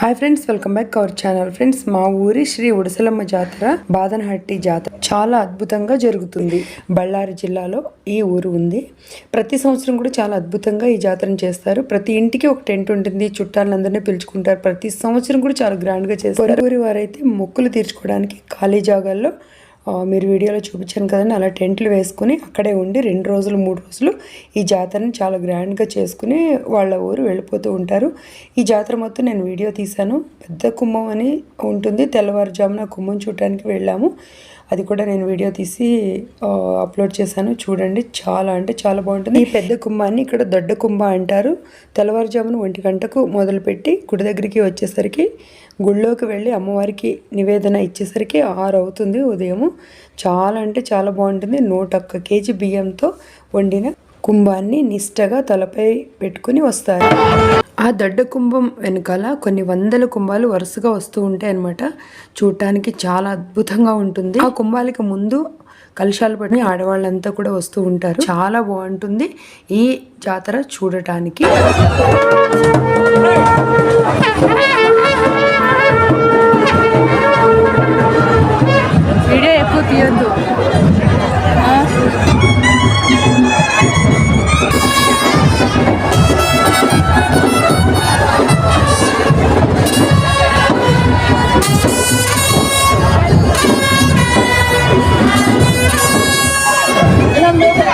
Hi friends welcome back our channel friends మా ఊరి శ్రీ ఉడసలమ్మ జాతర బాదనహట్టి జాతర చాలా అద్భుతంగా జరుగుతుంది. బళ్ళారి జిల్లాలో ఈ ఊరు ఉంది. ప్రతి సంవత్సరం కూడా చాలా అద్భుతంగా ఈ జాతరను చేస్తారు. ప్రతి ఇంటికి ఒక టెంట్ ఉంటుంది. చుట్టాలందరినీ పిలుచుకుంటారు. ప్రతి సంవత్సరం కూడా చాలా గ్రాండ్గా చేస్తారు. ఊరి వారైతే మొక్కులు తీర్చుకోవడానికి ఖాళీ జాగాల్లో మీరు వీడియోలో చూపించాను కదండి అలా టెంట్లు వేసుకుని అక్కడే ఉండి రెండు రోజులు మూడు రోజులు ఈ జాతరని చాలా గ్రాండ్గా చేసుకుని వాళ్ళ ఊరు వెళ్ళిపోతూ ఉంటారు. ఈ జాతర మొత్తం నేను వీడియో తీశాను. పెద్ద కుంభం అని ఉంటుంది. తెల్లవారుజామున కుంభం చూడటానికి వెళ్ళాము. అది కూడా నేను వీడియో తీసి అప్లోడ్ చేశాను. చూడండి చాలా అంటే చాలా బాగుంటుంది. ఈ పెద్ద కుంభాన్ని ఇక్కడ దొడ్డ కుంభ అంటారు. తెల్లవారుజామున ఒంటి గంటకు మొదలుపెట్టి గుడి దగ్గరికి వచ్చేసరికి గుళ్ళోకి వెళ్ళి అమ్మవారికి నివేదన ఇచ్చేసరికి ఆరు అవుతుంది ఉదయము. చాలా అంటే చాలా బాగుంటుంది. నూట ఒక్క కేజీ బియ్యంతో వండిన కుంభాన్ని నిష్టగా తలపై పెట్టుకుని వస్తారు. ఆ దొడ్డ కుంభం వెనకాల కొన్ని వందల కుంభాలు వరుసగా వస్తూ ఉంటాయి అన్నమాట. చూడటానికి చాలా అద్భుతంగా ఉంటుంది. ఆ కుంభాలకి ముందు కలుషాలు పట్టుకుని ఆడవాళ్ళంతా కూడా వస్తూ ఉంటారు. చాలా బాగుంటుంది ఈ జాతర చూడటానికి. Amen.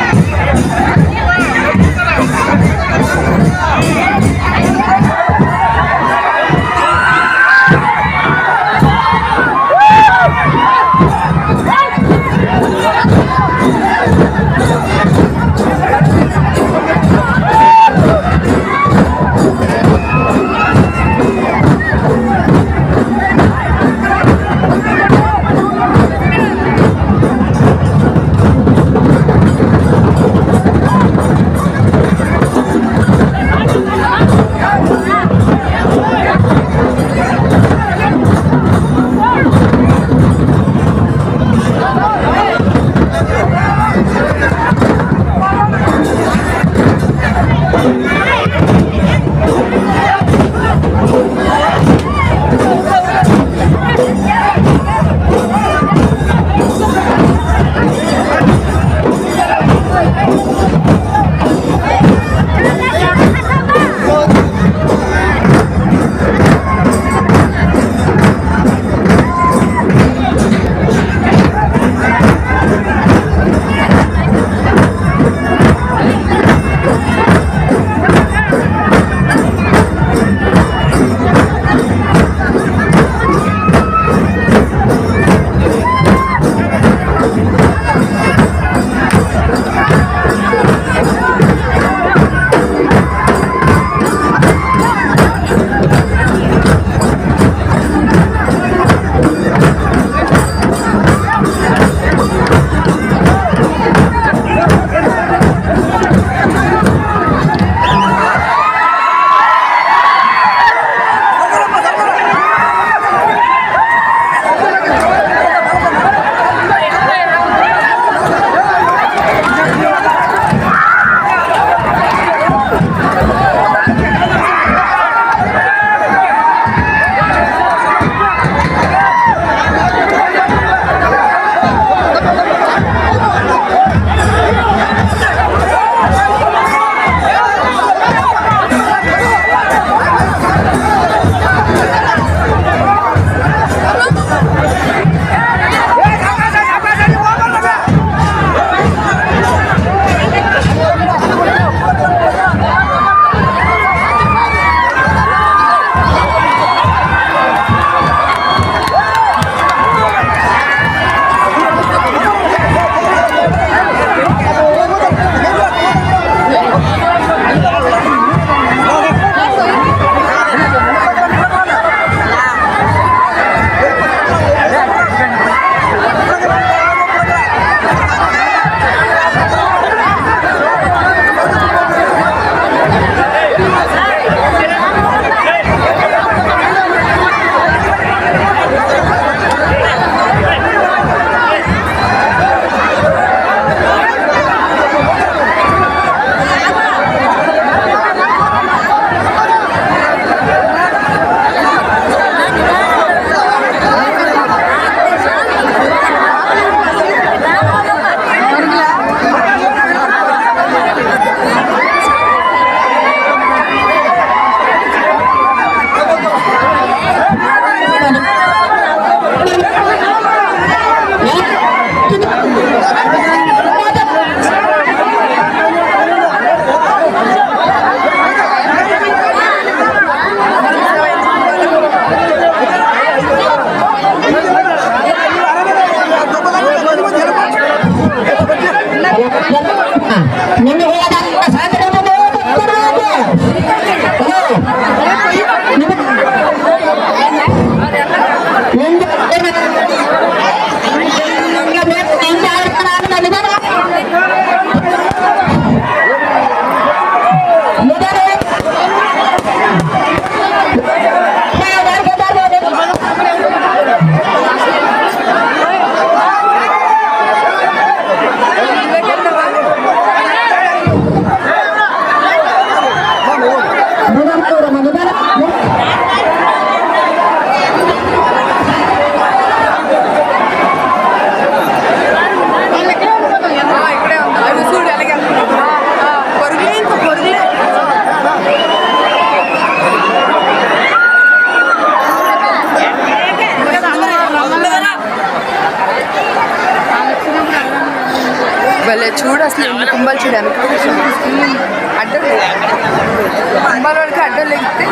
భలే చూడు అసలు కుంభాలు చూడడానికి. అడ్డం కుంభాల వరకు అడ్డం లేకపోతే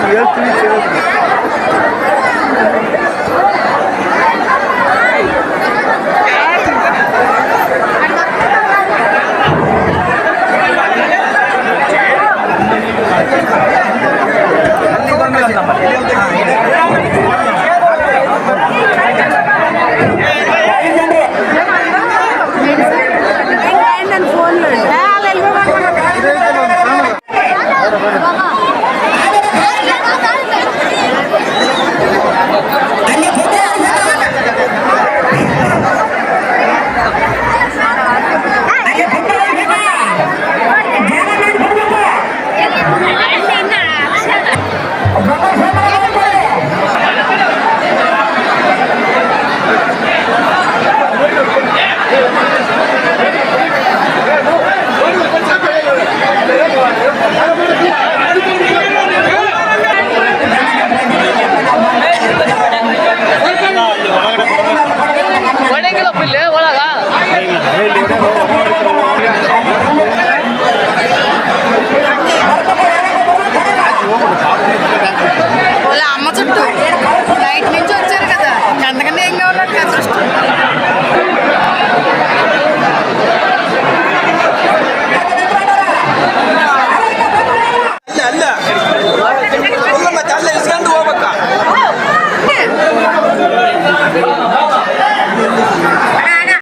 Я тебе